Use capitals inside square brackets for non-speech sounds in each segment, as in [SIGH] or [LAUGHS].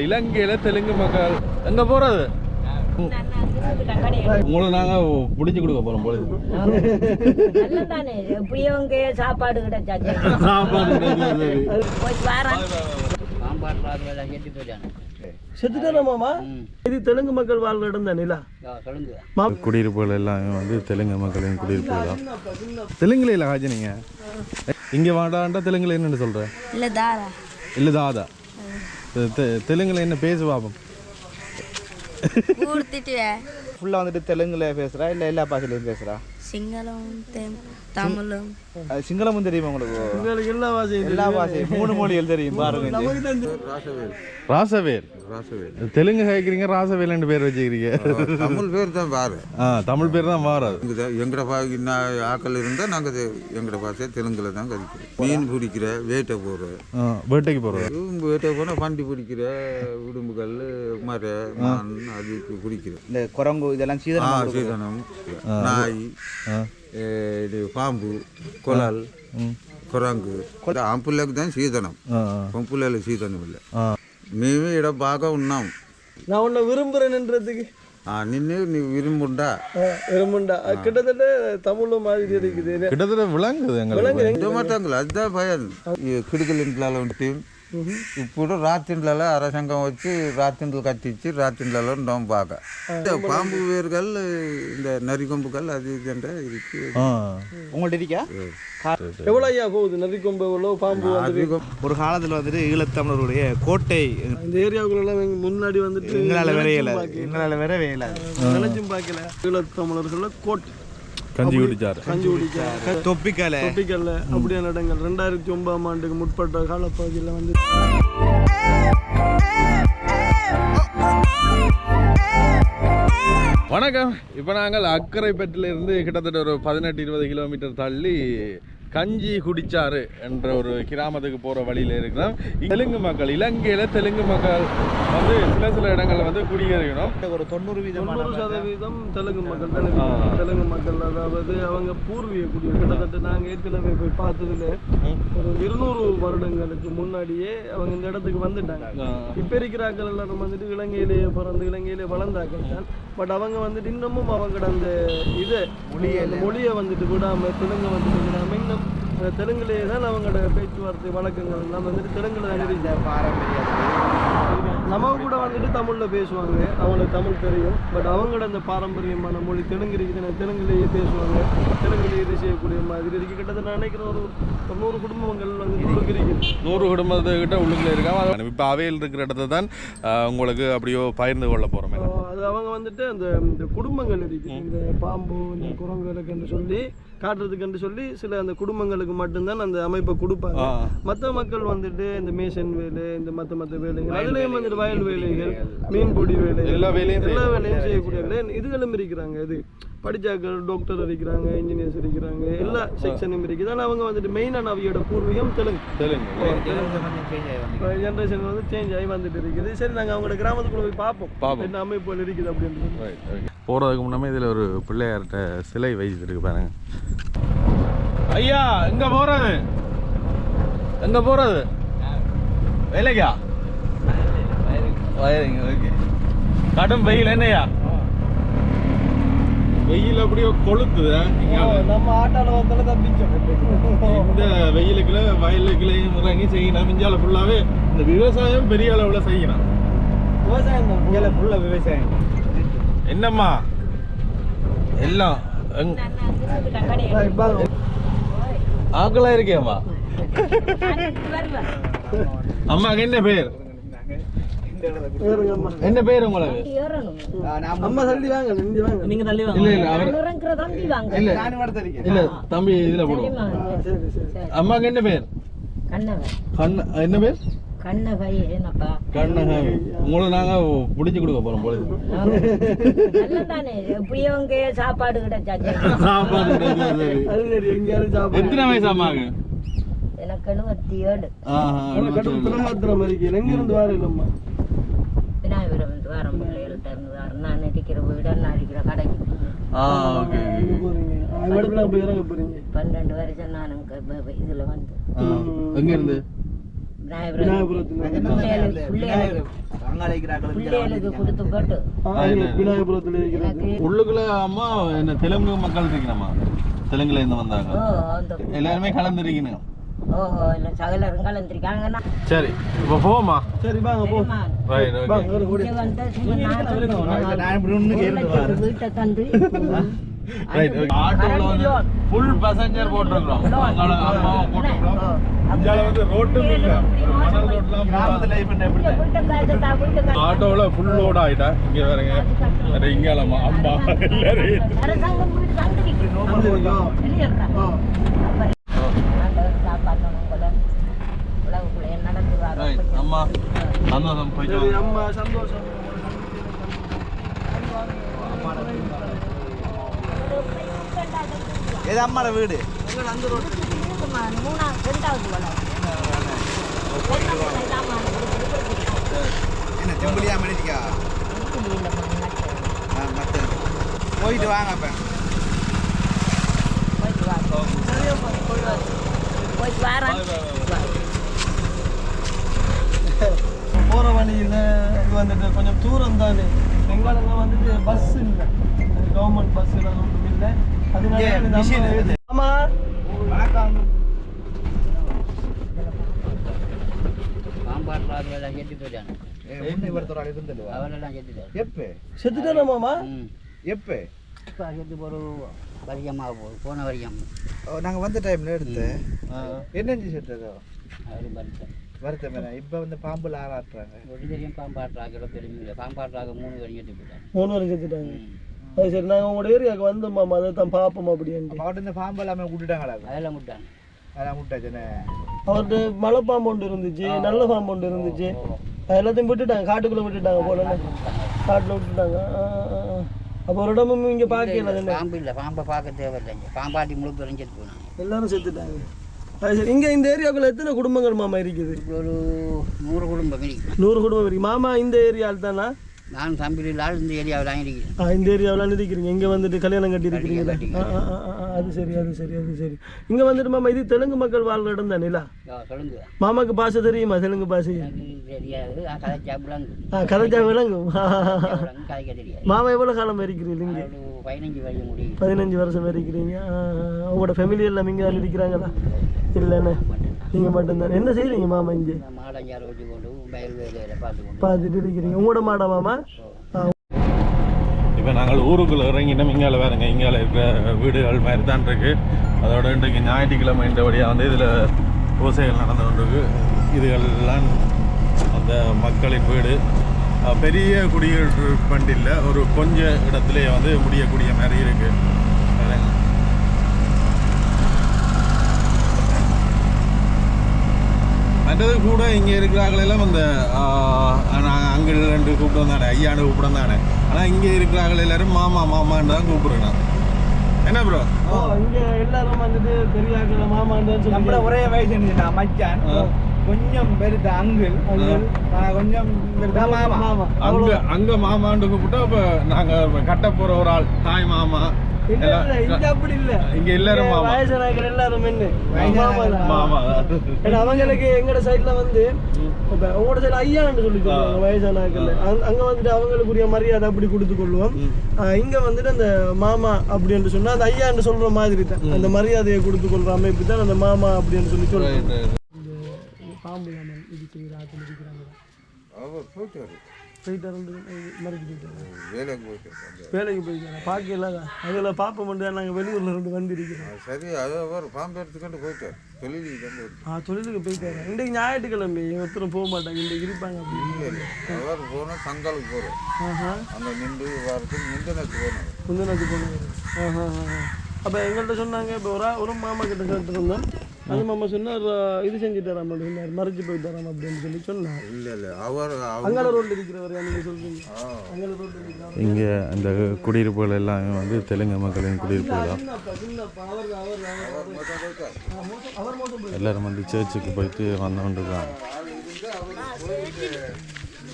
இலங்கையில தெலுங்கு மக்கள். எங்க போறது? உங்களை நாங்க பிடிச்சு கொடுக்க போறோம் பொழுது நல்லதானே? எப்படியவங்க சாப்பாடு கிடைச்சாச்சு சாப்பாடு இது தெலுங்கு மக்கள் வாழ்ற இடம் தானேலா குடியிருப்புகள் எல்லாமே வந்து தெலுங்கு மக்களின் குடியிருப்புகள் தான். தெலுங்குல இல்லை நீங்க? இங்க வாடாண்டா தெலுங்குல என்னன்னு சொல்ற? இல்ல தாரா. இல்ல தாதா. தெலுங்குல என்ன பேசு பாப்போம். ஃபுல்லாக வந்துட்டு தெலுங்குல பேசுகிறா இல்லை எல்லா பாஷையிலையும் பேசுகிறா சிங்களம் தமிழும் அது சிங்களமும் தெரியுமா உங்களுக்கு? உங்களுக்கு எல்லா வாசியும் எல்லா பாஷையும். மூணு மொழிகள் தெரியும் பாருங்க ராசவேல். தெலுங்கு கேட்குறீங்க ராசவேல்னு பேர் வச்சுக்கிறீங்க. தமிழ் பேர் தான் பாரு ஆ தமிழ் பேர் தான் இங்கே எங்கட பா ஆக்கள் இருந்தால் நாங்கள் எங்கட பாஷை தெலுங்குல தான் கழிக்கிறோம். மீன் பிடிக்கிற வேட்டை போகிற ஆ, வேட்டைக்கு போகிறது வேட்டை போனால் பண்டி பிடிக்கிற உடும்புகள் மர மான் அதுக்கு பிடிக்கிற. இந்த குரங்கு இதெல்லாம் ஆ சீதனம் சீதனம் நாய். இது பாம்பு குழல் குரங்கு ஆம்புள்ளைக்கு தான் சீதனம் பொம்புள்ளைல சீதனம் இல்லை మేమే ఇక్కడ బాగా ఉన్నాం நான் உன்னை விரும்புறேன்ன்றதுக்கு ఆ, నిన్ను నువ్వు విరుముండా விரும்புண்டா அது கிட்டத்தட்ட தமிழும் மாதிரி இருக்குது கிட்டத்தட்ட விளங்குது எங்களுக்கு ఇంటమాటంగులు అదే భయం ఈ కిటికల ఇంట్లో ఉంటే ఇప్పుడు రాత్రిండ్లలో అరసంగం వచ్చి రాత్రిండ్లు కట్టించి రాత్రిండ్లలో ఉంటాం బాగా இந்த பாம்பு வேர்கள் இந்த நரிகொம்புகள் அது இதுன்ற இருக்கு ஆ உங்கள்ட்ட இருக்கா எவ்வளோ ஐயா போகுது நதிக்கொம்பு எவ்வளோ பாம்பு வந்து ஒரு காலத்தில் வந்துட்டு ஈழத்தமிழருடைய கோட்டை இந்த ஏரியாவுக்குள்ள முன்னாடி வந்துட்டு எங்களால் விரையல எங்களால் விர வேலை நினைச்சும் பார்க்கல ஈழத்தமிழர்கள கோட்டை கஞ்சி குடிச்சாரு. கஞ்சி குடிக்க தொப்பிக்கலை. தொப்பிக்கல்ல அப்படியான இடங்கள். ரெண்டாயிரத்தி ஒன்பதாம் ஆண்டுக்கு முற்பட்ட காலப்பகுதியில் வந்து வணக்கம். இப்போ நாங்கள் அக்கரைப்பட்டில இருந்து கிட்டத்தட்ட ஒரு பதினெட்டு இருபது கிலோமீட்டர் தள்ளி கஞ்சி குடிச்சாறு என்ற ஒரு கிராமத்துக்கு போகிற வழியில் இருக்கிறோம். தெலுங்கு மக்கள் இலங்கையில் தெலுங்கு மக்கள் வந்து சில சில இடங்களில் வந்து குடியேறணும் ஒரு தொண்ணூறு வீதமான தொண்ணூறு சதவீதம் தெலுங்கு மக்கள் தெலுங்கு தெலுங்கு மக்கள். அதாவது அவங்க பூர்வீக குடிகள் கிட்டத்தட்ட நாங்கள் ஏற்கனவே போய் பார்த்ததுல ஒரு இருநூறு வருடங்களுக்கு முன்னாடியே அவங்க இந்த இடத்துக்கு வந்துட்டாங்க. இப்போ இருக்கிற ஆட்கள் எல்லாரும் வந்துட்டு இலங்கையிலேயே பிறந்து இலங்கையிலே வளர்ந்தாக்கள் தான் பட் அவங்க வந்துட்டு இன்னமும் அவங்களோட அந்த இதை மொழியை வந்துட்டு விடாம தெலுங்கு வந்துட்டு விடாம இன்னும் தெலுங்குலேயே தான் அவங்களோட பேச்சுவார்த்தை வழக்கங்கள். எல்லாம் வந்துட்டு தெலுங்குல தான் இருக்கு நம்ம கூட வந்துட்டு தமிழ்ல பேசுவாங்க. அவங்களுக்கு தமிழ் தெரியும். பட் அவங்களோட அந்த பாரம்பரியமான மொழி தெலுங்கு இருக்குது. தெலுங்குலேயே பேசுவாங்க. தெலுங்குலேயே இது செய்யக்கூடிய மாதிரி இருக்கு. கிட்டத்தட்ட நான் நினைக்கிறேன் ஒரு தொண்ணூறு குடும்பங்கள் வந்து உள்ளுக்கு இருக்குது. நூறு குடும்பத்துக்கிட்ட உள்ளுக்குள்ள இருக்காம இப்போ அவையில் இருக்கிற இடத்த தான் உங்களுக்கு அப்படியோ பகிர்ந்து கொள்ள போகிறோம் அது அவங்க வந்துட்டு அந்த இந்த குடும்பங்கள் இருக்கு இந்த பாம்பு இந்த குரங்குகளுக்குன்னு சொல்லி காட்டுறதுக்குன்னு சொல்லி சில அந்த குடும்பங்களுக்கு மட்டும்தான் அந்த அமைப்பை கொடுப்பாங்க. மற்ற மக்கள் வந்துட்டு இந்த மேசன் வேலை இந்த மற்ற மற்ற வேலைகள் அதுலேயும் வந்துட்டு வயல் வேலைகள் மீன்பிடி வேலைகள் எல்லா வேலையும் எல்லா வேலையும் செய்யக்கூடிய வேலை. இதுகளும் இருக்கிறாங்க. இது படிச்சாக்கள் டாக்டர் இருக்கிறாங்க இன்ஜினியர்ஸ் இருக்கிறாங்க எல்லா செக்ஷனும் இருக்குது. ஆனால் அவங்க வந்துட்டு மெயினான அவையோட பூர்வீகம் தெலுங்கு. தெலுங்கு. ஜென்ரேஷன் வந்து சேஞ்ச் ஆகி வந்துட்டு இருக்குது. சரி நாங்கள் அவங்களோட கிராமத்துக்குள்ள போய் பார்ப்போம். பார்ப்போம். என்ன அமைப்புகள் இருக்குது அப்படின்றது. போகிறதுக்கு முன்னாமே இதில் ஒரு பிள்ளையார்கிட்ட சிலை வைத்திருக்கு பாருங்க. ஐயா எங்க போறது? எங்க போறது? வேலைக்கா? வயலிங் ஓகே. கடும் வெயில் என்னையா? வெயில் அப்படியே கொளுத்துது நம்ம ஆட்டால வந்தாலும் தப்பிச்சோம் இந்த வெயிலுக்குள்ள வயலுக்குள்ளேயும் இறங்கி செய்யணும். மிஞ்சால ஃபுல்லாவே இந்த விவசாயம் பெரிய அளவுல செய்யணும். விவசாயம் தான் ஃபுல்லாக விவசாயம். என்னம்மா? எல்லாம் ஆக்களா இருக்கேம்மா. அம்மாக்கு என்ன பேர்? அம்மா என்ன பேர் உங்களுக்கு? அம்மா தள்ளி வாங்க வாங்க. நீங்க தள்ளி இல்ல இல்ல அவர் தம்பி வாங்க. இல்ல தம்பி இதுல போடுவோம். அம்மாக்கு என்ன பேர்? கண்ண என்ன பேர்? கண்ணகை என்னப்பா? கண்ணக. உங்களை நாங்க பிடிச்சு கொடுக்க போறோம் பொழுது நல்லதானே. எப்படியவங்க சாப்பாடு கிடைச்சாச்சு சாப்பாடு எத்தனை வயசு அம்மாக்கு எனக்கு எழுபத்தி ஏழு திருமாத்திரம் எங்க இருந்து வாரு இல்லம்மா விநாயகரம் வந்து வாரம் பிள்ளைகள்கிட்ட இருந்து வாரம் நான் இருக்கிற வீடு நான் இருக்கிற கடைக்கு பன்னெண்டு வருஷம் நான் இதுல வந்து. எங்க இருந்து? உள்ளுக்குள்ள அம்மா என்ன தெலுங்கு மக்கள் இருக்கணுமா தெலுங்குல இருந்து வந்தாங்க. எல்லாருமே கலந்துருக்காங்கன்னா. சரி இப்போ போமா சரி வாங்க போ. ரைட் ஓகே வீட்டை தந்து. ஆட்டோல வந்து ஃபுல் பேசஞ்சர் போட்டிருக்கிறோம். அதனால இந்தியால வந்து ரோட்டும் இல்ல. மணல் ரோட்லாம் கிராமத்துல ஆட்டோவில் ஃபுல் லோட் ஆகிட்டா இங்கே வேறங்க வேற இங்காலம்மா அம்மா எல்லாரும் ரைட் அம்மா சந்தோஷம் போயிட்டு. அம்மா சந்தோஷம். இது அம்மாட வீடு? மூணாவது ரெண்டாவது என்ன செம்பிளியா மணிக்கா போயிட்டு வாங்க அப்போ. போயிட்டு வா போயிட்டு வரேன் போகிற வழியில் இது வந்துட்டு கொஞ்சம் தூரம் தானே. எங்களெல்லாம் வந்துட்டு பஸ் இல்லை. கவர்மெண்ட் பஸ் எல்லாம் ஒன்றும் இல்லை. அதனால வணக்கம். எல்லாம் செத்து போயிட்டாங்க அவரெல்லாம் செத்துட்டாரு எப்போ செத்துட்டேனா மாமா ம் எப்போ இப்போ செத்து போகிற வரிகமாக போகுது போன வரிகம் நாங்கள் வந்த டைமில் எடுத்து என்னஞ்சு செத்ததோ அவரும் பறித்தேன் வருத்தம் என்ன இப்போ வந்து பாம்புல ஆராட்டுறாங்க ஒரு தெரியும் பாம்பாட்டுறாங்க தெரியும் பாம்பாட்டுறாங்க மூணு வரி போயிட்டாங்க மூணு வரைக்கும் செத்துட்டாங்க ம். அது சரி நாங்கள் உங்களோட ஏரியாவுக்கு வந்தோம் மாமா அதை தான் பார்ப்போம் அப்படின்ட்டு அவர்கிட்ட இந்த பாம்பு எல்லாமே விட்டுட்டாங்களா அதெல்லாம் விட்டாங்க அவர்கிட்ட மலை பாம்பு ஒன்று இருந்துச்சு நல்ல பாம்பு ஒன்று இருந்துச்சு. எல்லாத்தையும் விட்டுட்டாங்க காட்டுக்குள்ளே விட்டுட்டாங்க போல காட்டில் விட்டுட்டாங்க. அப்போ ஒரு இடமும் இங்கே பார்க்கல பாம்பு இல்லை பாம்பை பார்க்க தேவையில்லைங்க பாம்பாட்டி முழு பேரும் செத்து போனாங்க எல்லாரும் செத்துட்டாங்க. சரி இங்கே இந்த ஏரியாவுக்குள்ள எத்தனை குடும்பங்கள் மாமா இருக்குது? ஒரு நூறு குடும்பம் நூறு குடும்பம் இருக்கு. மாமா இந்த ஏரியாவில் தானா? நான் தம்பிலால் இந்த ஏரியாவில் இருக்கிறேன் இந்த ஏரியாவில் இருக்கிறீங்க. இங்கே வந்துட்டு கல்யாணம் கட்டி இருக்கிறீங்களா? அது சரி அது சரி அது சரி. இங்கே வந்துட்டு மாமா இது தெலுங்கு மக்கள் வாழ்ற இடம் தானேலா ஆ, சொல்லுங்க மாமாக்கு பாஷை தெரியுமா தெலுங்கு பாஷை? தெரியாது. கதைச்சா தெரியாது. மாமா எவ்வளோ காலம் இருக்கிறீங்க இங்கே? பதினஞ்சு வருஷம் இருக்கிறீங்க. உங்களோட ஃபேமிலி எல்லாம் இங்கே தான் இருக்கிறாங்களா? இல்லைண்ணே. நீங்கள் மட்டும்தான். என்ன செய்கிறீங்க மாமா இங்கே? மாடஞ்சாறு வச்சு கொண்டு பார்த்துட்டு இருக்கிறீங்க உங்களோட மாடா மாமா? இப்போ நாங்கள் ஊருக்குள்ள இறங்கினோம். இங்கால வேறுங்க. இங்கால இருக்கிற வீடுகள் மாதிரி தான் இருக்கு. அதோட இன்றைக்கு ஞாயிற்றுக்கிழமை இன்றபடியாக வந்து இதில் பூசைகள் நடந்து கொண்டிருக்கு. இதுகள்லாம் அந்த மக்களின் வீடு. பெரிய குடியிருப்பு இல்லை ஒரு கொஞ்ச இடத்துலயே வந்து முடியக்கூடிய மாதிரி இருக்கு பாருங்க. மற்றது கூட இங்கே இருக்கிறார்கள் எல்லாம் அந்த நாங்கள் அங்கிள் ரெண்டு கூப்பிட்டு வந்தானே ஐயாண்டு கூப்பிட்டு வந்தானே ஆனால் இங்கே இருக்கிறார்கள் எல்லாரும் மாமா மாமான்னு தான் கூப்பிடுறேன் என்ன ப்ரோ ஓ, இங்க எல்லாரும் வந்துட்டு பெரியாக்கள் மாமான்னு நம்மள சொல்லி ஒரே வயசு இருந்துச்சு நான் மச்சான் கொஞ்சம் பெருத்த அங்கிள் நான் கொஞ்சம் பெருத்த மாமா. அங்க அங்க மாமான்னு கூப்பிட்டா அப்ப நாங்க கட்ட போற ஒரு ஆள் தாய் மாமா. இங்க அப்படி இல்ல. இங்க எல்லாரும். வயசானாக்கள் எல்லாரும் என்ன மாமா தான். மாமா. ஏன்னா அவங்களுக்கு எங்கட சைடுல வந்து உங்களோட சைடுல ஐயான்னு சொல்லி வயசானாக்கள் அங்க- அங்க வந்துட்டு அவங்களுக்குரிய மரியாதை அப்படி கொடுத்து கொள்வோம். இங்க வந்துட்டு அந்த மாமா அப்படின்னு சொன்னா அந்த ஐயான்னு சொல்ற மாதிரி தான். அந்த மரியாதையை கொடுத்து கொள்ற அமைப்பு தான் அந்த மாமா அப்படின்னு சொல்லி சொல்லுவாங்க பாம்பு அவர் போயிட்டு வந்து மறைச்சு போயிட்டாங்க வேலைக்கு போயிட்டாரு வேலைக்கு போயிருக்காங்க பார்க்கல அதில் பார்ப்ப மட்டும் நாங்கள் வெளியூர்ல இருந்து வந்திருக்கிறோம். ஆ, சரி அது அவர் பாம்பு எடுத்துக்கிட்டு போயிட்டார். தொழிலுக்கு ஆ தொழிலுக்கு போயிட்டாரு. இன்றைக்கு ஞாயிற்றுக்கிழமை ஒருத்தரும் போக மாட்டாங்க. இன்றைக்கு இருப்பாங்க அப்படின்னு அவர் போனால் தங்காலுக்கு போகிறோம் அங்கே நின்று வரத்துக்கு முந்தினத்து போனாங்க முந்தினத்து போனவர். ஆஹா. அப்போ எங்கள்கிட்ட சொன்னாங்க இப்போ ஒரு ஒரு மாமா கிட்ட கேட்டுருந்தோம் அந்த மாமா சொன்னார் இது செஞ்சு தராம சொன்னார் மறைச்சு போய் தராம அப்படின்னு சொல்லி சொன்னார். இல்லை இல்லை அவர் அங்கால ரோட்டில் இருக்கிறவர் நீங்கள் சொல்றீங்க. அங்கால ரோட்டில் இருக்கிறவர் இங்க அந்த குடியிருப்புகள் எல்லாமே வந்து தெலுங்கு மக்களின் குடியிருப்புகள் தான். எல்லாரும் வந்து சர்ச்சுக்கு போயிட்டு வந்து கொண்டிருக்காங்க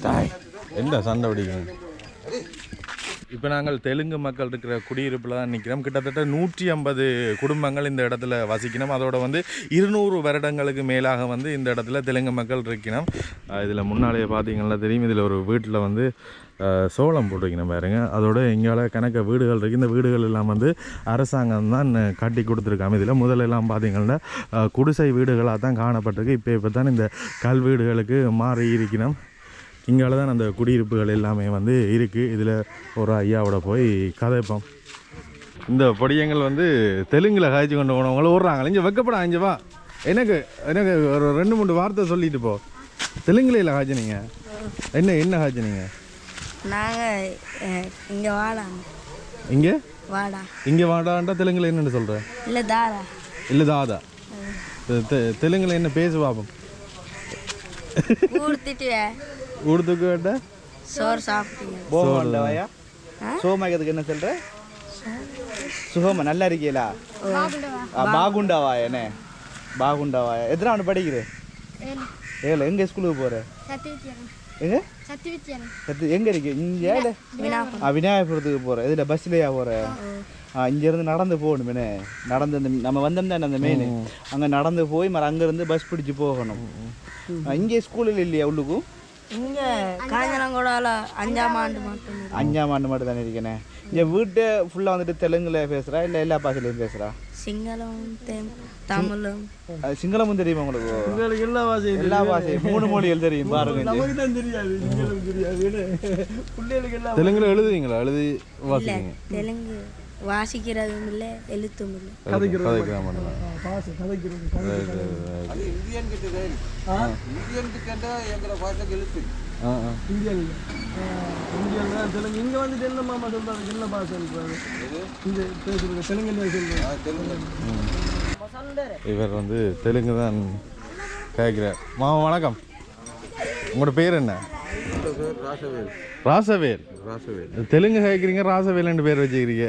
தாய் என்ன சண்டை பிடிக்கணும் இப்போ நாங்கள் தெலுங்கு மக்கள் இருக்கிற குடியிருப்பில் தான் நிற்கிறோம் கிட்டத்தட்ட நூற்றி ஐம்பது குடும்பங்கள் இந்த இடத்துல வசிக்கணும். அதோட வந்து இருநூறு வருடங்களுக்கு மேலாக வந்து இந்த இடத்துல தெலுங்கு மக்கள் இருக்கணும். இதில் முன்னாலேயே பார்த்தீங்கன்னா தெரியும். இதில் ஒரு வீட்டில் வந்து சோளம் போட்டிருக்கணும் பாருங்க. அதோட எங்கால கணக்க வீடுகள் இருக்குது இந்த வீடுகள் எல்லாம் வந்து அரசாங்கம் தான் கட்டி கொடுத்துருக்காங்க. இதில் முதலெல்லாம் எல்லாம் பார்த்தீங்கன்னா குடிசை வீடுகளாக தான் காணப்பட்டிருக்கு. இப்போ இப்போ தான் இந்த கல் வீடுகளுக்கு மாறி இருக்கணும் இங்கால தான் அந்த குடியிருப்புகள் எல்லாமே வந்து இருக்குது இதில் ஒரு ஐயாவோட போய் கதைப்போம். இந்த பொடியங்கள் வந்து தெலுங்கில் காய்ச்சி கொண்டு போனவங்கள ஓடுறாங்க இங்கே வைக்கப்படா இங்கே வா. எனக்கு எனக்கு ஒரு ரெண்டு மூணு வார்த்தை சொல்லிட்டு போ. தெலுங்குல இல்லை காய்ச்சினீங்க. என்ன என்ன காய்ச்சினீங்க? நாங்கள் இங்கே வாடாங்க இங்கே? வாடா. இங்கே வாடாண்டா தெலுங்குல என்னன்னு சொல்கிறேன் இல்லை தாரா. இல்லை தாதா. தெலுங்குல என்ன பேசு பாப்போம். உடுத்துக்கு கேட்ட சோறு சாப்பிட்டீங்க போகண்டவாயா சோமாக்கிறதுக்கு என்ன சொல்ற சுகமா நல்லா இருக்கீங்களா ஆ, பாகுண்டாவா என்ன பாகுண்டாவாயா எத்தனை அவனு படிக்கிற ஏல எங்க ஸ்கூலுக்கு போற எங்க சத்து எங்க இருக்கு இங்க விநாயகபுரத்துக்கு போற இதுல பஸ்லயா போற ஆ இங்க இருந்து நடந்து போகணும் என்ன நடந்து அந்த நம்ம வந்தோம் தானே அந்த மெயின் அங்க நடந்து போய் மறு அங்க இருந்து பஸ் பிடிச்சு போகணும் இங்கே ஸ்கூலில் இல்லையா உள்ளுக்கும் இங்கே காஞ்சனங்கூடால அஞ்சாம் ஆண்டு மட்டும். அஞ்சாம் ஆண்டு மட்டும் தானே இருக்கேனே? இங்கே வீட்டை ஃபுல்லாக வந்துட்டு தெலுங்குல பேசுகிறா இல்லை எல்லா பாஷையிலையும் பேசுகிறா சிங்களம் தெம் தமிழும். சிங்களமும் தெரியுமா உங்களுக்கு? உங்களுக்கு எல்லா வாசையும் எல்லா பாஷையும். மூணு மொழிகள் தெரியும் பாருங்க தெரியாது உங்களுக்கு தெரியாது. பிள்ளைகளுக்கு எல்லாம் தெலுங்குல எழுதுவீங்களா? எழுதி வாசிப்பீங்க தெலுங்கு. வாசிக்கிறதும் இல்லை எழுத்தும் இல்லை. தெலுங்கு. இங்கே வந்துட்டு என்ன மாமா சொல்றாரு என்ன பாசை சொல்றாரு. இங்கே பேசுறது தெலுங்குல இவர் வந்து தெலுங்கு தான் கேட்குறார். மாமா வணக்கம். உங்களோட பேர் என்ன? ராசவேல். ராசவேல்? ராசவேல். தெலுங்கு கேட்குறீங்க ராசவேல்னு பேர் வச்சுக்கிறீங்க.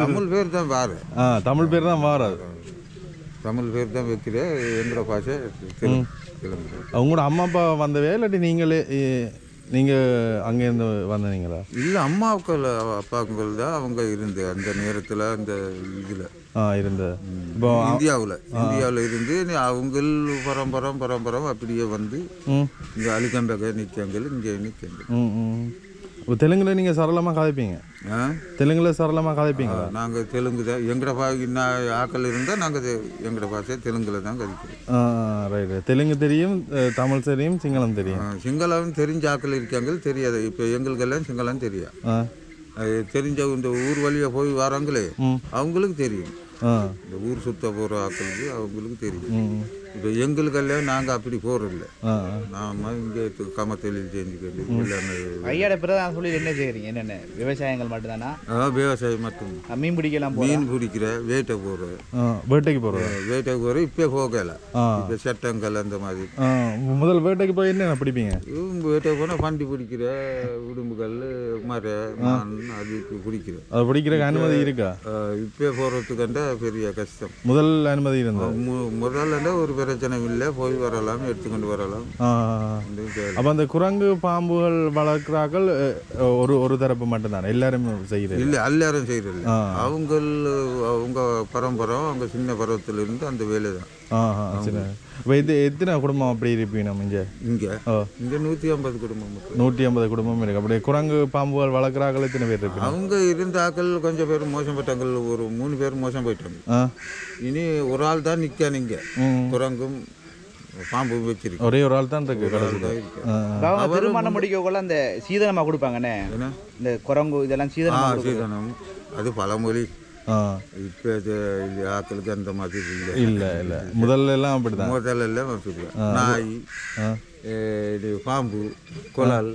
தமிழ் பேர் தான் வேறு. ஆ தமிழ் பேர் தான் மாறாது தமிழ் பேர் தான் வைக்கிறேன் எங்களோட பாஷை உங்களோட அம்மா அப்பா வந்தவே இல்லாட்டி நீங்களே இ- நீங்க அங்கேருந்து வந்தீங்களா இல்லை அம்மாவுக்கள் அப்பாக்கள் தான் அவங்க இருந்து அந்த நேரத்தில் அந்த இதில். ஆ இருந்த. இப்போ இந்தியாவில். இந்தியாவில் இருந்து அவங்கள் பரம்பரம் பரம்பரம் அப்படியே வந்து இங்கே அலிகம்பக நிற்காங்க இங்கே நிற்காங்க ம் ம் இப்போ தெலுங்குல நீங்கள் சரளமாக கதைப்பீங்க. தெலுங்குல சரளமாக கதைப்பீங்களா? நாங்கள் தெலுங்கு தான். எங்கட பா நான் ஆக்கள் இருந்தால் நாங்கள் எங்கட பாஷை தெலுங்குல தான் கதைக்கிறோம். ஆ ரைட்டு தெலுங்கு தெரியும் தமிழ் தெரியும் சிங்களம் தெரியும். சிங்களம் தெரிஞ்ச ஆக்கள் இருக்காங்க தெரியாது. இப்போ எங்களுக்கெல்லாம் சிங்களம் அது தெரிஞ்ச இந்த ஊர் வழியாக போய் வராங்களே. அவங்களுக்கு தெரியும். இந்த ஊர் சுத்த போகிற ஆக்களுக்கு அவங்களுக்கு தெரியும். இப்போ எங்களுக்கெல்லாம் நாங்கள் அப்படி போகிறதில்ல நாம இங்கே கம தொழில் செஞ்சுக்கிட்டு எல்லாமே ஐயாட பிரதான தொழில் என்ன செய்கிறீங்க என்னென்ன? விவசாயங்கள் மட்டும்தானா? ஆ, விவசாயம் மட்டும். மீன் பிடிக்கலாம் மீன் பிடிக்கிற வேட்டை போகிற வேட்டைக்கு போகிறதா வேட்டை போகிற இப்போ போகலை. இப்போ சட்டங்கள் அந்த மாதிரி. முதல் வேட்டைக்கு போய் என்ன பிடிப்பீங்க? இவங்க வேட்டை போனால் பண்டி பிடிக்கிற உடும்புகள் மர மான் அது இப்போ பிடிக்கிற அது பிடிக்கிறதுக்கு அனுமதி இருக்கா? இப்போ போகிறதுக்கண்டா பெரிய கஷ்டம். முதல் அனுமதி இருந்தது. மு- முதல்ல ஒரு பிரச்சனை இல்லை போய் வரலாம் எடுத்துக்கொண்டு வரலாம். அப்போ அந்த குரங்கு பாம்புகள் வளர்க்குறாக்கள் அஹ், ஒரு ஒரு தரப்பு மட்டும்தானே? எல்லாரும் செய்கிறது இல்லை எல்லாரும் செய்யறதில்ல ஆ. அவங்க அவங்க பரம்பரம் அவங்க சின்ன பருவத்திலிருந்து அந்த வேலை தான் இப்போ இது எத்தனை குடும்பம் அப்படி இருப்பீங்க நம்ம இங்கே? இங்கே. ஓ இங்கே நூற்றி ஐம்பது குடும்பம் நூற்றி ஐம்பது குடும்பம் இருக்கு. அப்படியே குரங்கு பாம்புகள் வளர்க்குறாக்கள் எத்தனை பேர் இருப்பீங்க? அவங்க இருந்த ஆக்கள் கொஞ்சம் பேர் மோசம் போயிட்டாங்க. ஒரு மூணு பேர் மோசம் போயிட்டாங்க. ஆ. இனி ஒரு ஆள் தான் நிற்க நீங்கள் ம். குரங்கும் பாம்பும் வச்சிருக்கு. ஒரே ஒரு ஆள் தான் இருக்கு கடைசியில். ஆ அவங்க திருமணம் முடிக்கக்குள்ள அந்த சீதனமாக கொடுப்பாங்கண்ணே. என்ன? இந்த குரங்கு இதெல்லாம் ஆ சீதனமாக கொடுப்பாங்க சீதனம். அது பழமொழி. ஆ இப்போ இது இது ஆக்களுக்கு அந்த மாதிரி இல்லை. இல்லை இல்லை. முதல்ல எல்லாம் அப்படிதான் முதல்ல எல்லாம் நாய் இது பாம்பு குழல்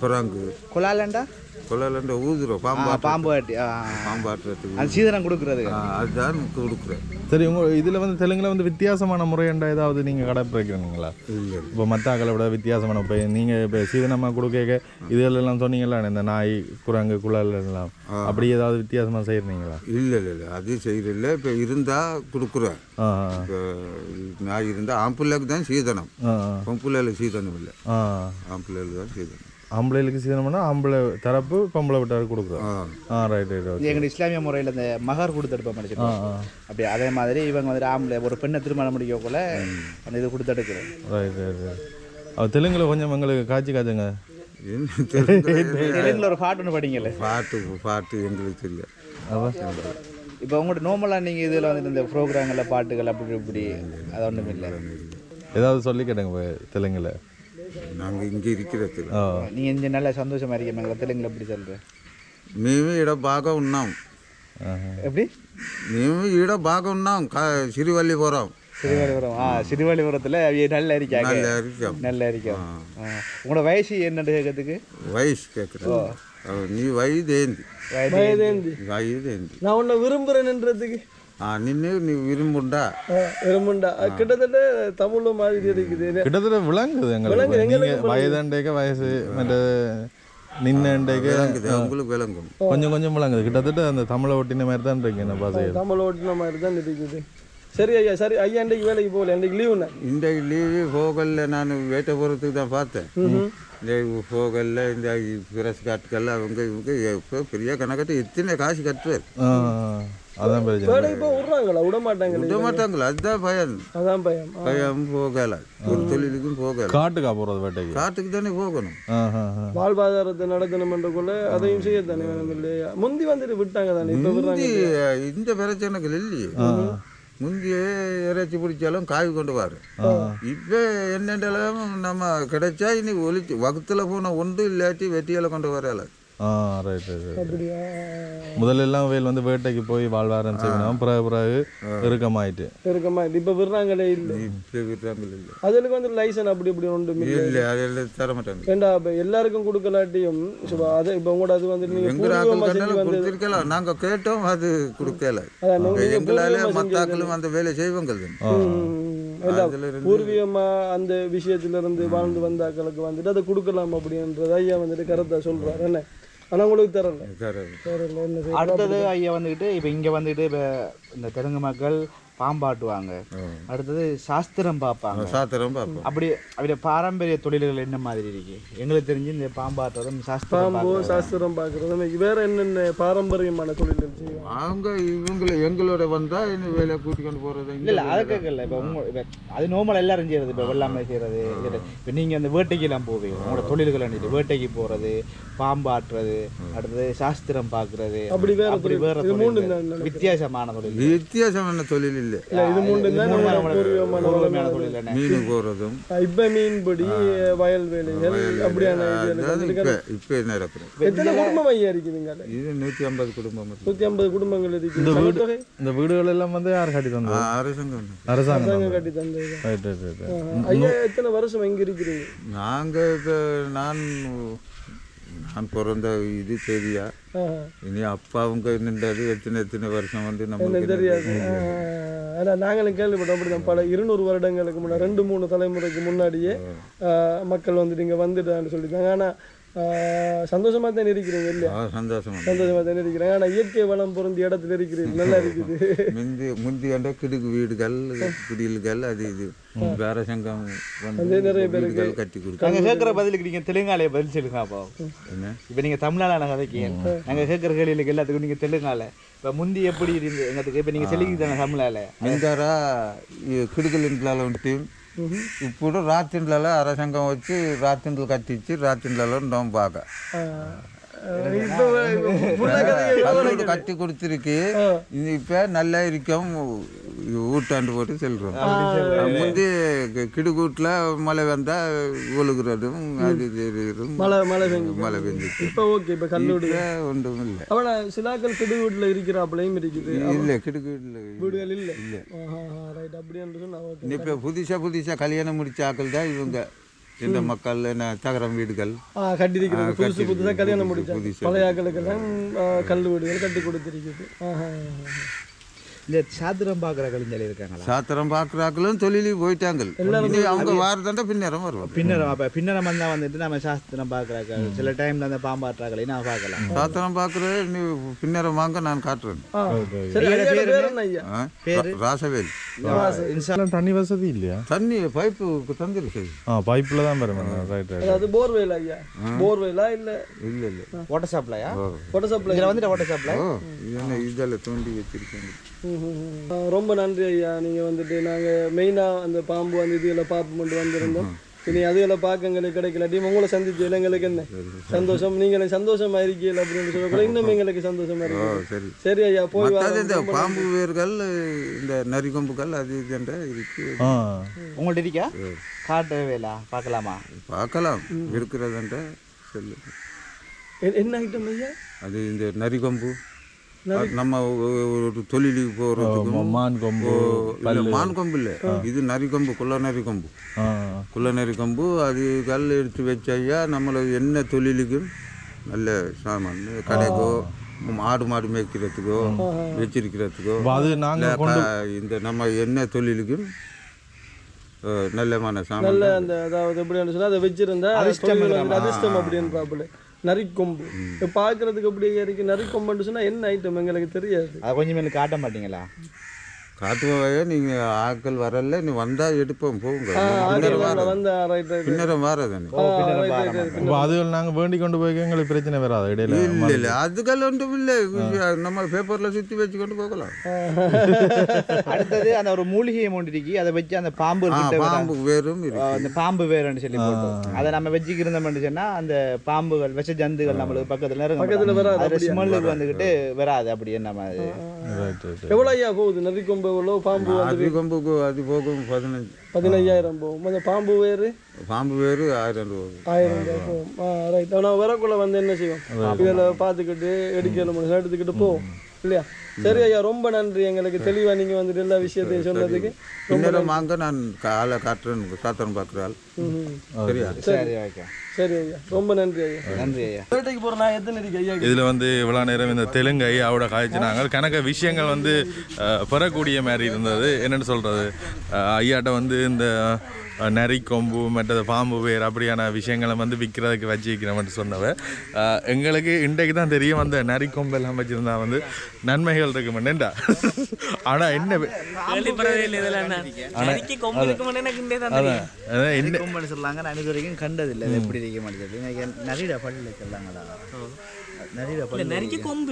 குரங்கு. குலாலண்டா குழல் ஊதுறோம் பாம்பு. பாம்பு ஆட்டி ஆ, பாம்பு ஆட்டுறதுக்கு அது சீதனம் கொடுக்குறது. ஆ, அதுதான் கொடுக்குறேன் சரி உங்க இதில் வந்து தெலுங்குல வந்து வித்தியாசமான முறையண்டா ஏதாவது நீங்கள் கடைப்பிடிக்கிறீங்களா இல்லை இப்போ மற்ற ஆக்களை விட வித்தியாசமான இப்போ நீங்கள் இப்போ சீதனமாக கொடுக்க இதெல்லாம் சொன்னீங்களா இந்த நாய் குரங்கு குழல் எல்லாம். அப்படி ஏதாவது வித்தியாசமாக செய்கிறீங்களா இல்லை இல்லை இல்லை. அது செய்யறதில்ல. இப்போ இருந்தால் கொடுக்குறேன். நான் இருந்தால் ஆம்பிள்ளைக்கு தான் சீதனம். பொம்புள்ளையில் சீதனம் இல்லை. ஆ. ஆம்பிள்ளையில் தான் சீதனம். ஆம்பளைகளுக்கு சீதனம்னா ஆம்பளை தரப்பு பொம்பளை விட்டாரு கொடுக்குறோம். ஆ. ரைட் ரைட் இது ஓகே எங்கள் இஸ்லாமிய முறையில் இந்த மகர் கொடுத்தெடுப்போம் ஆ அப்படி அதே மாதிரி இவங்க வந்து ஆம்பளை ஒரு பெண்ணை திருமணம் முடிக்கக்குள்ள அந்த இது கொடுத்தெடுக்கிறோம் ரைட் ரைட் ரைட் அவ தெலுங்குல கொஞ்சம் எங்களுக்கு காட்சி காட்டுங்க. தெலுங்குல ஒரு பாட்டு ஒன்று படிங்கல்ல பாட்டு பாட்டு எங்களுக்கு தெரியாது இப்போ உங்கள்கிட்ட நார்மலாக நீங்கள் இதில் வந்துட்டு இந்த ப்ரோக்ராமில் பாட்டுகள் அப்படி இப்படி அது ஒன்றும் இல்லை ஏதாவது சொல்லி கேட்டுங்க தெலுங்குல. நாங்கள் இங்கே இருக்கிறது ஓ நீங்கள் இங்கே நல்லா சந்தோஷமாக இருக்கீங்க மங்களத்தில் எங்களை எப்படி சொல்கிறேன் మేము இட బాగా உண்ணாம். எப்படி? మేము இட బాగా ఉన్నాం சிறுவல்லிபுரம். சிறுவலிபுரம் ஆ சிறுவலிபுரத்தில் நல்லா இருக்கா நல்லா இருக்கோம் நல்லா இருக்கோம் உங்களோட வயசு என்னென்னு கேட்கறதுக்கு வயசு கேட்குறோம் நீ வயதேந்தி. வயது ஏந்தி நான் உன்னை விரும்புகிறேன்ன்றதுக்கு நின்று நீ விரும்புண்டா? விரும்புண்டா. கிட்டத்தட்ட தமிழ் மாதிரி இருக்குது கிட்டத்தட்ட விளங்குது எங்களுக்கு. வயசு மற்ற நின்னுண்டேக்கு உங்களுக்கு விளங்கும். கொஞ்சம் கொஞ்சம் விளங்குது. கிட்டத்தட்ட அந்த தமிழை ஒட்டின மாதிரி தான் இருக்கு என்ன பார்த்தீங்க இருக்குது சரி ஐயா சரி ஐயா வேலைக்கு போகல? இன்றைக்கு லீவுண்ணா இன்றைக்கு லீவு போகல. நான் வேட்டை போகிறதுக்கு பார்த்தேன். இந்த போகல. இந்த பிரஸ் காட்டுக்கெல்லாம் அவங்க இவங்க பெரிய கணக்கட்டு எத்தனை காசு கட்டுவேன் அதான் பிரச்சனை வேலைக்கு போக விட்றாங்களா? விட மாட்டாங்களே விட மாட்டாங்களா. அதுதான் பயம். அதான் பயம். பயம் போகல. ஒரு தொழிலுக்கும் போகல. காட்டுக்கா போறது வேட்டைக்கு? காட்டுக்கு தானே போகணும். வாழ்வாதாரத்தை நடத்தணும்ன்றக்குள்ள அதையும் செய்யத்தானே வேணும் இல்லையா? முந்தி வந்துட்டு விட்டாங்க தானே இப்போ முந்தி இந்த பிரச்சனைகள் இல்லையே. முந்தியே இறைச்சி பிடிச்சாலும் காய் கொண்டு வர. இப்போ என்னென்றாலும் நம்ம கிடைச்சா இனி ஒழிச்சு வகுத்தில் போன ஒன்று இல்லாட்டி வெட்டியால கொண்டு வரல ஆ ரைட் ரைட் ரைட் அப்படியா? முதல்ல எல்லாம் வேல் வந்து வேட்டைக்கு போய் வாழ்வாரம் செய்யணும் பிறகு பிறகு இறுக்கமாயிட்டு. இருக்கமா இப்போ விடுறாங்களே இல்லை? இப்போ விடுறாங்கள் இல்லை. அதுக்கு வந்து லைசன் அப்படி இப்படி ஒன்று இல்லை. அதெல்லாம் தர மாட்டாங்க. ஏண்டா இப்போ எல்லாருக்கும் கொடுக்கலாட்டியும் சுபா அது இப்போ உங்களோட அது வந்து நீங்கள் நாங்கள் கேட்டோம் அது கொடுக்கல. இப்ப எங்களால பூர்வீகமா மத்தாக்களும் அந்த வேலை செய்வாங்க அதுல பூர்வீகமா அந்த விஷயத்துல இருந்து வாழ்ந்து வந்த ஆக்களுக்கு வந்துட்டு அதை கொடுக்கலாம் அப்படின்றது ஐயா வந்துட்டு கருத்தா சொல்றாரு. என்ன? ஆனா உங்களுக்கு தரல அடுத்தது ஐயா வந்துக்கிட்டு இப்போ இங்கே வந்துக்கிட்டு இப்போ இந்த தெலுங்கு மக்கள் பாம்பாட்டுவாங்க அடுத்தது சாஸ்திரம் பார்ப்பாங்க. சாத்திரம் பார்ப்போம். அப்படி அவருடைய பாரம்பரிய தொழில்கள் என்ன மாதிரி இருக்கு? எங்களுக்கு தெரிஞ்சு இந்த பாம்பாட்டுறதும் சாஸ்திரம் பாம்போ சாஸ்திரம் பார்க்கறது வேற என்னென்ன பாரம்பரியமான தொழில்கள் செய்வோம்? அவங்க இவங்கள எங்களோட வந்தா என்ன வேலையை கூட்டிக்கொண்டு போறது? இல்லை இல்லை அதை கேட்கல. இப்போ உங்க இப்போ அது நார்மல் எல்லாரும் செய்யறது. இப்போ வெள்ளாமை செய்யறது இப்போ நீங்கள் அந்த வேட்டைக்கெல்லாம் போவீங்க. உங்களோட தொழில்கள் அன்னிட்டு வேட்டைக்கு போகிறது பாம்பாட்டுறது அடுத்தது சாஸ்திரம் பார்க்கறது அப்படி வேற அப்படி. வேற. வித்தியாசமான தொழில் வித்தியாசமான தொழில் இல்லை. இது பூர்வீகமான தொழில் என்ன மீன் போறதும். இப்ப மீன்படி வயல் வேலைகள் அப்படியான இப்ப இப்ப நடக்கிறோம் எத்தனை குடும்பம் ஐயா இருக்குதுங்க இது நூற்றி ஐம்பது குடும்பம் இருக்கு. நூத்தி ஐம்பது குடும்பங்கள் இருக்குது. சனத்தொகை இந்த வீடுகள் எல்லாம் வந்து யார் கட்டி தந்தது? அரசாங்கம் அரசாங்கம் கட்டி தந்தது. ஐயா எத்தனை வருஷம் இங்க இருக்கிறீங்க? நாங்க நான் நான் பிறந்த இது ஆஹா. இனி அப்பா அவங்க நின்றது எத்தனை எத்தனை வருஷம் வந்து நம்மளுக்கு தெரியாது. ஆனா நாங்களும் கேள்விப்பட்டோம் அப்படிதான். பல இருநூறு வருடங்களுக்கு முன்னாடி ரெண்டு மூணு தலைமுறைக்கு முன்னாடியே ஆஹ், மக்கள் வந்துட்டு இங்க வந்துட்டான்னு சொல்லிட்டாங்க. ஆனா ஆஹ், சந்தோஷமா தானே இருக்கிறீங்க இல்லையா? சந்தோஷமா. சந்தோஷமா தானே இருக்கிறேன் ஆனால் இயற்கை வளம் பொருந்திய இடத்துல இருக்கிறீங்க நல்லா இருக்குது. முந்தி முந்தி என்ற கிடுக்கு வீடுகள் குடில்கள் அது இது. வேற சங்கம் நிறைய பேருக்கு கட்டி கொடுத்து. நாங்கள் கேட்குற பதிலுக்கு நீங்கள் தெலுங்காலையை பதில் சொல்லுங்க அப்போ. இப்போ நீங்கள் தமிழ்நாள நான் கதைக்கு நாங்கள் கேட்குற கேள்விகளுக்கு எல்லாத்துக்கும் நீங்கள் தெலுங்கால. இப்போ முந்தி எப்படி இருந்து எங்களுக்கு இப்போ நீங்கள் செலுக்கி தானே தமிழால மின்சாரா கிடுக்கல் இன்ட்லால வந்துட்டு ఇప్పుడు రాత్రిండ్లలో అరసంగం వచ్చి రాత్రిండ్లు కట్టించి రాత్రిండ్లలో ఉన్నాం బాగా. கட்டி கொடுத்துருக்கு. இது இப்போ நல்லா இருக்கும். ஊட்டாண்டு போட்டு செல்றோம். முந்தி கிடுகூட்டில் மழை வந்தால் ஒழுகுறதும் அது தெரியும் மழை மழை மழை பெஞ்சிச்சு இப்ப ஓகே இப்ப இப்போ ஒன்றும் இல்லை அவனா சிலாக்கள் கிடுவீட்டுல இருக்கிறாப்புலையும் இருக்குது. இல்லை கிடுகூட்டில் வீடுகள் இல்ல? ரைட் அப்படி என்று சொன்னா ஓகே. இப்போ புதுசாக புதுசாக கல்யாணம் முடிச்ச ஆக்கள் தான் இவங்க. இந்த மக்கள் என்ன தகரம் வீடுகள் ஆ கட்டியிருக்கிறது புதுசு புதுசா கல்யாணம் புதுசா. பழைய ஆக்களுக்கெல்லாம் கல் வீடுகள் கட்டி கொடுத்திருக்குது. இந்த சாத்திரம் பார்க்குற கலைஞர் இருக்காங்களா? சாத்திரம் பார்க்குறாக்களும் தொழிலுக்கு போயிட்டாங்க அவங்க வாரதாண்டா பின்னேரம் வருவாங்க. பின்னரம் அப்போ பின்னரம் வந்தால் வந்துட்டு நம்ம சாஸ்திரம் பார்க்குறாங்க சில டைமில் அந்த பாம்பாட்டுறாக்களை நான் பார்க்கலாம். சாத்திரம் பார்க்குற நீ பின்னேரம் வாங்க நான் காட்டுறேன். பேர் ராசவேல். இதெல்லாம் தண்ணி வசதி இல்லையா? தண்ணி பைப்பு தந்துருக்கு ஆ பைப்பில் தான் பெறும் ரைட் ரைட் அது போர்வேல் ஐயா? போர்வேலா இல்ல? இல்லை இல்லை. வாட்டர் சப்ளையா வாட்டர் சப்ளை இதில் வந்துட்டு வாட்டர் சப்ளை ஓ இது என்ன இதில் தோண்டி வச்சிருக்காங்க. ரொம்ப நன்றி ஐயா. நீங்க வந்துட்டு நாங்க மெயினா அந்த பாம்பு அந்த இதுகளை பார்ப்போம்ட்டு வந்திருந்தோம். இனி அதுகளை பார்க்க எங்களுக்கு கிடைக்கலாட்டி உங்களை சந்திச்சு எங்களுக்கு என்ன? சந்தோஷம். நீங்க சந்தோஷமா இருக்கீங்க அப்படின்னு சொல்லக்கூட இன்னும் எங்களுக்கு சந்தோஷமா இருக்கு சரி. சரி ஐயா போய் இந்த. பாம்பு வேர்கள் இந்த நரிக்கொம்புகள் அது இதுன்ற இருக்கு. உங்கள்ட்ட இருக்கா? காட்டு வேலா பார்க்கலாமா? பார்க்கலாம். இருக்கிறதுன்ற சொல்லு. எ- என்ன ஐட்டம் ஐயா? அது இந்த நரிக்கொம்பு அது நம்ம ஒரு தொழிலுக்கு போகிறதுக்கும் மான் கொம்பு இல்லை மான் கொம்பு இல்லை. இது நரிக்கொம்பு குள்ள நரிக்கொம்பு ஆ. குள்ள நரிக்கொம்பு அது கல் எடுத்து வச்சையா நம்மளை என்ன தொழிலுக்கும் நல்ல சாமான் கடைக்கோ ஆடு மாடு மேய்க்கிறதுக்கோ வச்சிருக்கிறதுக்கோ அது நாங்க இல்ல, க- இந்த நம்ம என்ன தொழிலுக்கும் நல்லமான சாமான் நல்ல அந்த அதாவது எப்படி சொன்னா அதை வச்சிருந்தா அதிர்ஷ்டம் அப்படின்னு பாப்புல நரிக்கொம்பு. பார்க்கறதுக்கு பாக்குறதுக்கு அப்படியே இருக்கு. நரிக்கொம்புன்னு சொன்னா என்ன ஐட்டம் எங்களுக்கு தெரியாது. அது கொஞ்சம் மேலே காட்ட மாட்டீங்களா? காட்டுவாயே நீங்க ஆட்கள் வரல நீ வந்தா எடுப்போம் போங்க. பின்னரம் வார வந்து ரைட் ரைட் பின்னரம் வாரதானே அது நாங்க வேண்டி கொண்டு போய் எங்களுக்கு பிரச்சனை வராது இடையில இல்ல இல்ல அதுகள் ஒன்றும் இல்லை. நம்ம பேப்பர்ல சுத்தி வச்சு கொண்டு போகலாம். அடுத்தது அந்த ஒரு மூலிகையை மூண்டிருக்கு அதை வச்சு அந்த பாம்பு பாம்பு இருக்கு. அந்த பாம்பு வேறுன்னு சொல்லி போட்டோம். அதை நம்ம வச்சுக்கிருந்தோம்னு சொன்னா அந்த பாம்புகள் விஷ ஜந்துகள் நம்மளுக்கு பக்கத்துல நெருங்க பக்கத்துல. வராது? ஸ்மெல்லுக்கு வந்துகிட்டு வராது அது. ரைட் ரைட் எவ்வளவு ஐயா போகுது? நரிக்கொம்பு எவ்வளவு பாம்பு அது கொம்புக்கு அது போகும் பதினஞ்சு. பதினையாயிரம் போகும். அந்த பாம்பு வேறு? பாம்பு வேறு ஆயிரம் ரூபா ஆயிரம் ரூபாய் போகும். ரைட் ஆனால் வரக்குள்ள வந்து என்ன செய்வோம்? இதில் பார்த்துக்கிட்டு எடுக்கல முடியும் எடுத்துக்கிட்டு போவோம் இல்லையா? சரி ஐயா ரொம்ப நன்றி. எங்களுக்கு தெளிவா நீங்க வந்துட்டு எல்லா விஷயத்தையும் சொன்னதுக்கு. பின்னரம் வாங்க நான் ஆளை காட்டுறேன் சாத்திரம் பார்க்குறாள். சரியா? சரி. ஓகே. சரி ஐயா ரொம்ப நன்றி ஐயா. நன்றி ஐயா. வேட்டைக்கு போற நான் எத்தனை இருக்கு ஐயா? இதில் வந்து இவ்வளோ நேரம் இந்த தெலுங்கு ஐயாவோட காய்ச்சினாங்க கணக்க விஷயங்கள் வந்து பெறக்கூடிய மாதிரி இருந்தது. என்னென்னு சொல்கிறது ஐயாட்ட வந்து இந்த நரி கொம்பு மற்றது பாம்பு வேர் அப்படியான விஷயங்களை வந்து விற்கிறதுக்கு வச்சு வைக்கிறோம்னு சொன்னவ எங்களுக்கு இன்றைக்கு தான் தெரியும் அந்த நரி கொம்பு எல்லாம் வச்சுருந்தா வந்து நன்மைகள் இருக்கு மண்டா ஆனால் என்ன வே- அதான். அதான். என்ன கொம்பு சொல்லாங்க நான் இது வரைக்கும் கண்டது இல்லை அது எப்படி இருக்க மாட்டேங்குது. நிறைய பள்ளியில் சொல்லாங்களா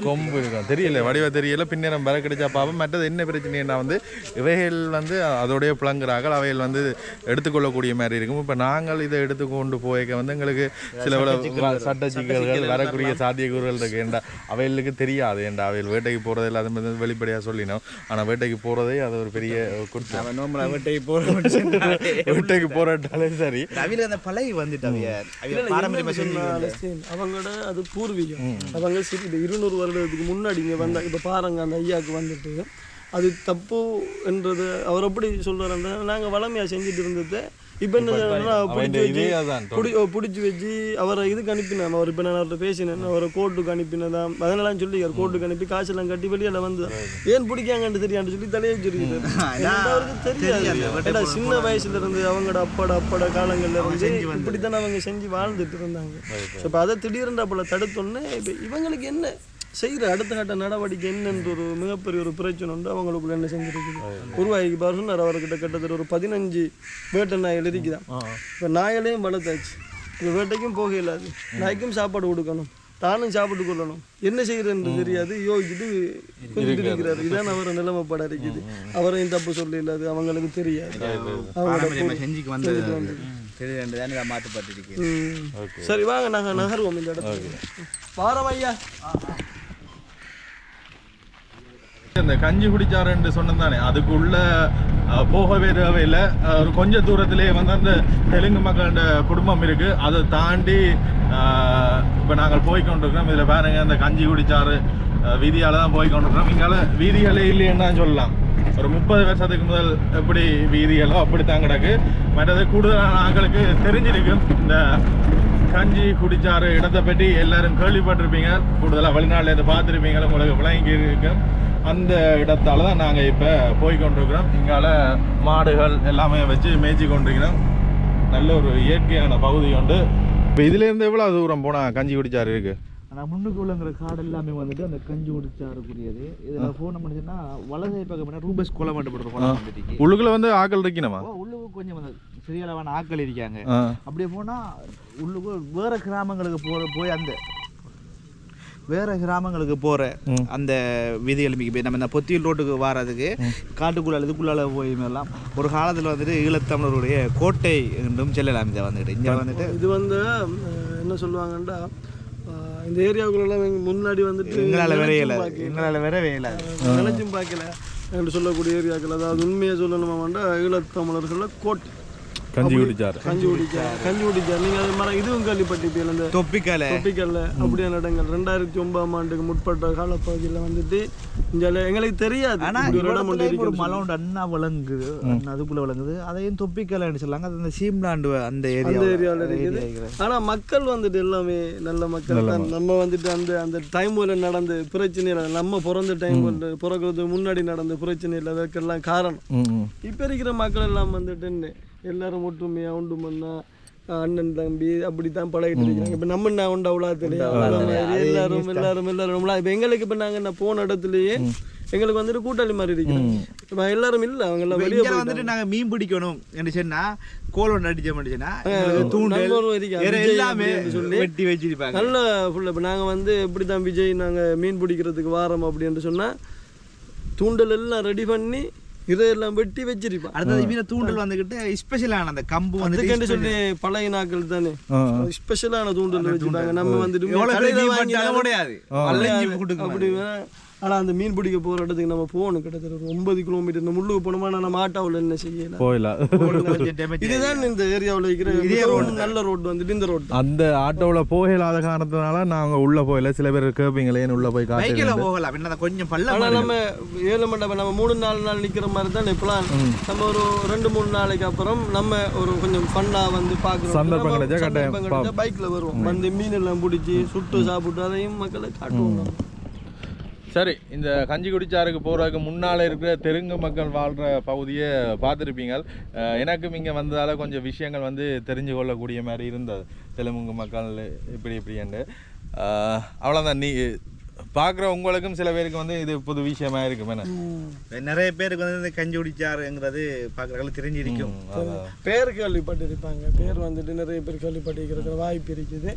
கொம்பு இருக்கும் தெரியல வடிவ தெரியல. பின்னரம் வர கிடைச்சா பாப்போம் மற்றது என்ன பிரச்சனைனா வந்து இவைகள் வந்து அதோடைய புலங்குறார்கள் அவைகள் வந்து எடுத்துக்கொள்ளக்கூடிய மாதிரி இருக்கும். இப்போ நாங்கள் இதை எடுத்துக்கொண்டு போய்க்க வந்து எங்களுக்கு சில சட்ட சிக்கல்கள் வரக்கூடிய சாத்தியக்கூறுகள் இருக்கு. ஏண்டா அவைகளுக்கு தெரியாது. ஏண்டா அவைகள் வேட்டைக்கு போகிறது இல்லாத வந்து வெளிப்படையாக சொல்லினோம். ஆனால் வேட்டைக்கு போகிறதே அது ஒரு பெரிய குற்றம். நோம்பல வீட்டைக்கு போகிற வேட்டைக்கு போராட்டாலே [LAUGHS] சரி. அவில அந்த பழகி வந்துட்டு அவிய அவிய பாரம்பரியமாக செஞ்சு அவங்களோட அது பூர்வீகம். அவங்க சரி இந்த இருநூறு வருடத்துக்கு முன்னாடி இங்கே வந்தா இப்போ பாருங்க அந்த ஐயாவுக்கு வந்துட்டு அது தப்பு என்றது அவர் எப்படி சொல்றாரு நாங்கள் வளமையாக செஞ்சுட்டு இருந்ததை இப்ப என்ன புடி பிடிச்சி வச்சு அவரை இதுக்கு அனுப்பினேன். அவர் இப்போ நான் அவர்கிட்ட பேசினேன். அவரை கோர்ட்டுக்கு அனுப்பினதாம். அதனாலாம் சொல்லி கோர்ட்டுக்கு அனுப்பி காசெல்லாம் கட்டி வெளியில வந்து ஏன் பிடிக்காங்கன்னு தெரியான்னு சொல்லி தலையை ஏன்னா அவருக்கு தெரியாது. சின்ன வயசுல இருந்து அவங்களோட அப்பாட அப்பாட காலங்கள்ல இருந்து இப்படித்தானே அவங்க செஞ்சு வாழ்ந்துட்டு இருந்தாங்க. ஸோ இப்போ அதை திடீர்னு அப்பல தடுத்தோன்னே இப்போ இவங்களுக்கு என்ன? செய்கிற அடுத்த கட்ட நடவடிக்கை என்னன்ற ஒரு மிகப்பெரிய ஒரு பிரச்சனை உண்டு. அவங்களுக்குள்ள என்ன செஞ்சிருக்குது? உருவாகி பாரு சொன்னார் அவர்கிட்ட கிட்டத்தட்ட ஒரு பதினஞ்சு வேட்டை நாய்கள் இருக்குதான் இப்போ நாய்களையும் வளர்த்தாச்சு. இப்போ வேட்டைக்கும் போக இல்லாது நாய்க்கும் சாப்பாடு கொடுக்கணும். தானும் சாப்பிட்டு கொள்ளணும். என்ன செய்யறதுன்னு தெரியாது. யோசிச்சுட்டு கொஞ்சம் இருக்கிறாரு. இதான் அவர் நிலைமைப்பட இருக்குது. அவரையும் தப்பு சொல்ல இல்லாது அவங்களுக்கு தெரியாது. சரி வாங்க நாங்க நகருவோம் இந்த இடத்துக்கு. வாரம் ஐயா. இந்த கஞ்சி குடிச்சாருன்னு சொன்னது தானே அதுக்குள்ள போகவே தேவையில்லை. ஒரு கொஞ்ச தூரத்திலே வந்து அந்த தெலுங்கு மக்களோட குடும்பம் இருக்கு. அதை தாண்டி இப்போ நாங்கள் போய் கொண்டிருக்கிறோம் இதில் பாருங்க அந்த கஞ்சி குடிச்சாறு வீதியால் வீதியால தான் போய் கொண்டிருக்கிறோம் இங்கால வீதிகளே இல்லைன்னு தான் சொல்லலாம். ஒரு முப்பது வருஷத்துக்கு முதல் எப்படி வீதிகளோ அப்படித்தான் கிடக்கு. மற்றது கூடுதலான ஆட்களுக்கு தெரிஞ்சிருக்கும் இந்த கஞ்சி குடிச்சாறு இடத்தை பற்றி எல்லாரும் கேள்விப்பட்டிருப்பீங்க. கூடுதலாக வெளிநாட்டில் இருந்து பார்த்துருப்பீங்க. உங்களுக்கு விளங்கி இருக்கும் அந்த இடத்தால தான் நாங்கள் இப்போ போய் கொண்டிருக்கிறோம் இங்கால மாடுகள் எல்லாமே வச்சு மேய்ச்சி கொண்டிருக்கிறோம். நல்ல ஒரு இயற்கையான பகுதி உண்டு. இப்போ இதுலேருந்து எவ்வளோ தூரம் போனால் கஞ்சி குடிச்சாரு இருக்கு? ஆனால் முன்னுக்கு உள்ளங்கிற காடு எல்லாமே வந்துட்டு அந்த கஞ்சி குடிச்சாருக்குரியது இதில் ஃபோன் பண்ணிச்சுன்னா வலசை பக்கம் ரூபஸ் கொலை மட்டும் உள்ளுக்குள்ள வந்து ஆக்கள் இருக்கணுமா? உள்ளுக்கு கொஞ்சம் சிறிய அளவான ஆட்கள் இருக்காங்க. அப்படியே போனால் உள்ளுக்கு வேற கிராமங்களுக்கு போகிற போய் அந்த வேற கிராமங்களுக்கு போகிற. அந்த வீதிகளுக்கு போய் நம்ம இந்த பொத்தியில் ரோட்டுக்கு வாரதுக்கு காட்டுக்குள்ளால இதுக்குள்ளால போய் எல்லாம் ஒரு காலத்தில் வந்துட்டு ஈழத்தமிழருடைய கோட்டை என்றும் செல்லலாம் இதை வந்துட்டு இங்கே வந்துட்டு இது வந்து என்ன சொல்லுவாங்கன்னா அஹ், இந்த ஏரியாவுக்குள்ள முன்னாடி வந்துட்டு எங்களால் விரையல. எங்களால் விரைவே இல்லை நினைச்சும் பார்க்கல. என்று சொல்லக்கூடிய ஏரியாக்கள் அதாவது உண்மையை சொல்லணுமா வேண்டா ஈழத்தமிழர்கள கோட்டை. கஞ்சி குடிச்சாரு. கஞ்சி குடிச்சார். கஞ்சி குடிச்சார். நீங்க அது மாதிரி இதுவும் கேள்விப்பட்டிருப்பீங்க இந்த தொப்பிக்கால. தொப்பிக்கல்ல அப்படியான இடங்கள். ரெண்டாயிரத்தி ஒன்பதாம் ஆண்டுக்கு முற்பட்ட காலப்பகுதியில் வந்துட்டு இங்க எங்களுக்கு தெரியாது. ஆனா இப்படி ஒரு இடம் ஒரு மலை உண்டு அண்ணா விளங்குது அதுக்குள்ள விளங்குது அதையும் தொப்பிக்கலைன்னு சொல்லாங்க அது அந்த சீம்லாண்டு அந்த ஏரியா அந்த ஏரியாவில் இருக்குது. ஆனா மக்கள் வந்துட்டு எல்லாமே நல்ல மக்கள். தான் நம்ம வந்துட்டு அந்த அந்த டைம்ல நடந்த பிரச்சனையில நம்ம பிறந்த டைம் பிறக்கிறதுக்கு முன்னாடி நடந்த பிரச்சனையில் அதற்கெல்லாம் காரணம். இப்போ இருக்கிற மக்கள் எல்லாம் வந்துட்டு எல்லாரும் ஒற்றுமையா உண்டு மண்ணா அண்ணன் தம்பி அப்படித்தான் பழகிட்டு இருக்காங்க இப்போ நம்ம என்ன உண்டு அவ்வளோ மாதிரி எல்லாரும் எல்லாரும் எல்லாரும் இப்போ எங்களுக்கு இப்போ நாங்கள் என்ன போன இடத்துலயே எங்களுக்கு வந்துட்டு கூட்டாளி மாதிரி இருக்கிறோம் இப்போ எல்லாரும் இல்லை அவங்க எல்லாம் வெளியே வந்துட்டு நாங்க மீன் பிடிக்கணும் என்று சொன்னா கோல் ஒன்று அடிச்சோம் சொன்னா எங்களுக்கு தூண்டல் எல்லாமே சொல்லி. வெட்டி வச்சிருப்பாங்க. நல்ல ஃபுல்லாக இப்போ நாங்கள் வந்து எப்படி தான் விஜய் நாங்கள் மீன் பிடிக்கிறதுக்கு வாரோம் அப்படின்னு சொன்னால் தூண்டல் எல்லாம் ரெடி பண்ணி இதையெல்லாம் வெட்டி வச்சிருப்பான். அடுத்தது இவங்க தூண்டல் வந்துகிட்டு ஸ்பெஷலான அந்த கம்பு வந்து சொல்லி பழைய நாட்கள் தானே? ஸ்பெஷலான தூண்டல் வச்சிருப்பாங்க நம்ம வந்துட்டு அப்படி வே- ஆனா அந்த மீன் பிடிக்க போற இடத்துக்கு நம்ம போகணும். கிட்டத்தட்ட ஒரு ஒன்பது கிலோமீட்டர் இந்த முள்ளுக்கு போனோமா நம்ம ஆட்டோவில் என்ன செய்யலாம் போயிடலாம். [LAUGHS] இதுதான் இந்த ஏரியாவில் இருக்கிற மிகவும் நல்ல ரோடு வந்துட்டு இந்த ரோடு அந்த ஆட்டோவில் போகலாத காரணத்தினால நாங்கள் உள்ள போகல. சில பேர் கேட்பீங்களே உள்ள போய் பைக்கில் காட்டு போகலாம். என்ன கொஞ்சம் பல்ல ஆனா நம்ம ஏழு மண்டபம் நம்ம மூணு நாலு நாள் நிக்கிற மாதிரி தான் பிளான் நம்ம ஒரு ரெண்டு மூணு நாளைக்கு அப்புறம் நம்ம ஒரு கொஞ்சம் ஃபன்னா வந்து பார்க்குறோம். சந்தர்ப்பம் கிடைச்சா கட்டாயம். பைக்ல வருவோம். வந்து மீன் எல்லாம் பிடிச்சி சுட்டு சாப்பிட்டு அதையும் மக்களை காட்டுவோம். சரி இந்த கஞ்சி குடிச்சாருக்கு போகிறதுக்கு முன்னால் இருக்கிற தெலுங்கு மக்கள் வாழ்கிற பகுதியை பார்த்துருப்பீங்க. எனக்கும் இங்கே வந்ததால் கொஞ்சம் விஷயங்கள் வந்து தெரிஞ்சு கொள்ளக்கூடிய மாதிரி இருந்தது. தெலுங்கு மக்கள் இப்படி இப்படின்ட்டு. அவ்வளோதான் நீ பார்க்குற உங்களுக்கும் சில பேருக்கு வந்து இது புது விஷயமா இருக்கும். என்ன? நிறைய பேருக்கு வந்து இந்த கஞ்சி குடிச்சாருங்கிறது பார்க்குறவங்களுக்கு தெரிஞ்சிருக்கும். பேர் கேள்விப்பட்டிருப்பாங்க. பேர் வந்துட்டு நிறைய பேர் கேள்விப்பட்டிருக்கிற வாய்ப்பு இருக்குது.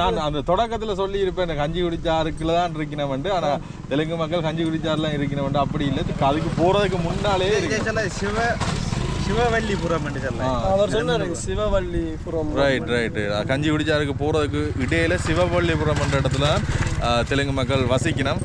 நான் அந்த தொடக்கத்தில் சொல்லி இருப்பேன் இந்த கஞ்சி குடிச்சாருக்குள்ள தான் இருக்கணும்ட்டு ஆனால் தெலுங்கு மக்கள் கஞ்சி குடிச்சாருலாம் இருக்கணும்ட்டு அப்படி இல்லை. அதுக்கு போகிறதுக்கு முன்னாலே இருக்கு. சொல்ல சிவ சிவவல்லிபுரம் அவர் சொன்னாரு சிவவல்லிபுரம். ரைட் ரைட் கஞ்சி குடிச்சாருக்கு போகிறதுக்கு இடையில சிவபள்ளிபுரம் என்ற இடத்துல தெலுங்கு மக்கள் வசிக்கணும்.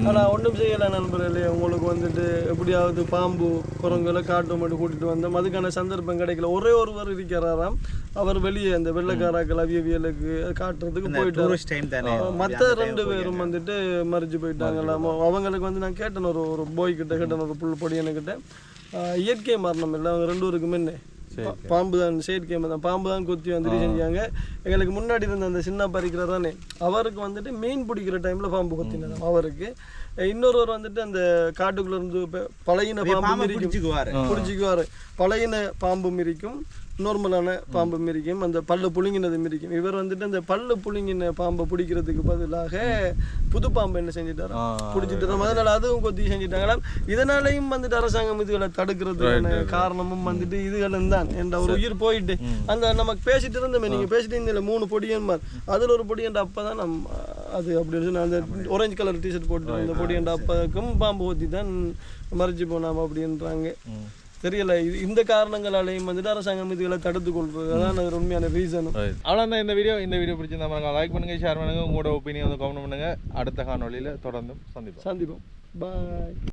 ம், ஆனா ஒண்ணும் செய்யல நண்பர்களே. உங்களுக்கு வந்துட்டு எப்படியாவது பாம்பு குரங்குல காட்டு மட்டும் கூட்டிட்டு வந்தோம் அதுக்கான சந்தர்ப்பம் கிடைக்கல. ஒரே ஒருவர் இருக்கிறாராம். அவர் வெளியே அந்த வெள்ளக்காராக்கள் அவியவியலுக்கு காட்டுறதுக்கு தானே. மற்ற ரெண்டு பேரும் வந்துட்டு மறிச்சு போயிட்டாங்களாம். அவங்களுக்கு வந்து நான் கேட்டேன் ஒரு ஒரு போய் கிட்ட கேட்டேன் ஒரு புல் பொடியனு கிட்ட ஆஹ் இயற்கை மரணம் இல்லை அவங்க ரெண்டு பேருக்கும் பாம்பு தான் செயற்கை தான் பாம்பு தான். கொத்தி வந்துட்டு செஞ்சாங்க எங்களுக்கு முன்னாடி இருந்த அந்த சின்ன பறிக்கிறார் தானே அவருக்கு வந்துட்டு மீன் பிடிக்கிற டைம்ல பாம்பு கொத்தினதாம் அவருக்கு. இன்னொருவர் வந்துட்டு அந்த காட்டுக்குள்ள இருந்து ப- பழகின பாம்பு மிரிக்கும். பிடிச்சிக்குவாரு. பழையின பாம்பு மிரிக்கும். நார்மலான பாம்பு மிரிக்கும் அந்த பல்லு புழுங்கினது மிரிக்கும் இவர் வந்துட்டு அந்த பல்லு புழுங்கின பாம்பை பிடிக்கிறதுக்கு பதிலாக புது பாம்பு என்ன செஞ்சிட்டாரு? பிடிச்சிட்டு அதனால அதுவும் கொத்தி செஞ்சிட்டாங்களாம். இதனாலையும் வந்துட்டு அரசாங்கம் இதுகளை தடுக்கிறதுக்கான காரணமும் வந்துட்டு இதுகளும் தான் என்ற ஒரு உயிர் போயிட்டு அந்த நமக்கு பேசிட்டு இருந்தோமே நீங்க பேசிட்டு இருந்தீங்க மூணு பொடியன்மார் அதுல ஒரு பொடியன்ற அப்பதான் நம்ம அது அப்படின்னு சொல்லி அந்த orange கலர் டிஷர்ட் போட்டு அந்த பொடியன்ற அப்பக்கும் பாம்பு கொத்தி தான் மறைச்சு போனாம அப்படின்றாங்க. தெரியல. இந்த காரணங்களாலையும் வந்துட்டு அரசாங்கம் இதுகளை தடுத்து கொள்வது. அதான் அது உண்மையான ரீசனும். அவ்வளோதான் இந்த வீடியோ இந்த வீடியோ பிடிச்சிருந்தா பாருங்க லைக் பண்ணுங்க ஷேர் பண்ணுங்க. உங்களோட ஒப்பீனியன் வந்து கமெண்ட் பண்ணுங்க. அடுத்த காணொளியில் தொடர்ந்து சந்திப்போம். சந்திப்போம். பாய்